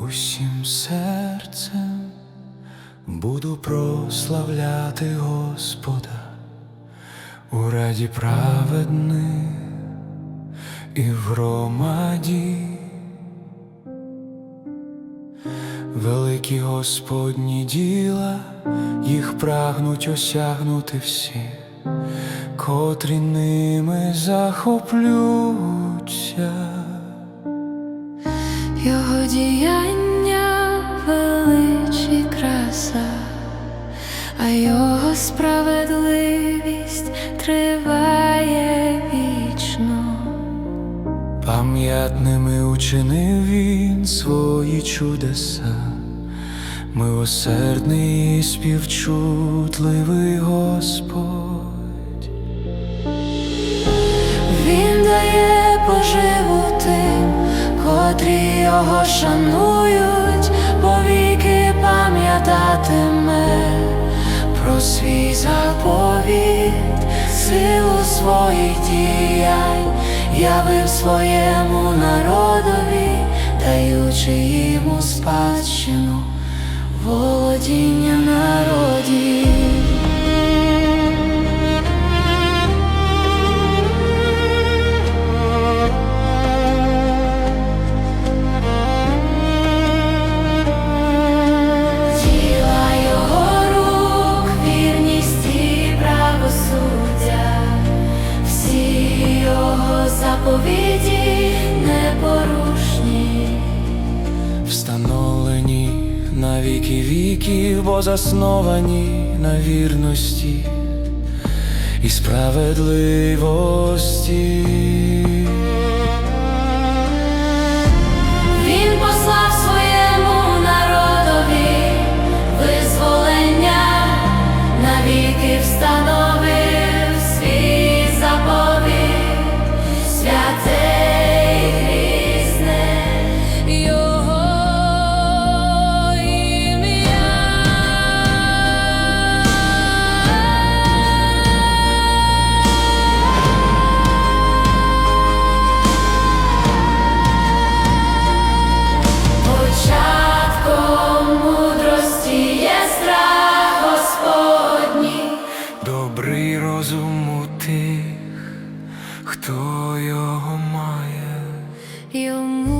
усім серцем буду прославляти Господа у раді праведних і в громаді. Великі Господні діла, їх прагнуть осягнути всі, котрі ними захоплюються. Його діяння величі краса, а його справедливість триває вічно. Пам'ятними учинив він свої чудеса, милосердний і співчутливий Господь. Він дає поживу котрі його шанують, повіки пам'ятатиме про свій заповідь, силу своїх діянь, явив своєму народові, даючи йому спадщину, володіння народів. Віки віків, бо засновані на вірності і справедливості. Добрий розум у тих, хто його має. Йому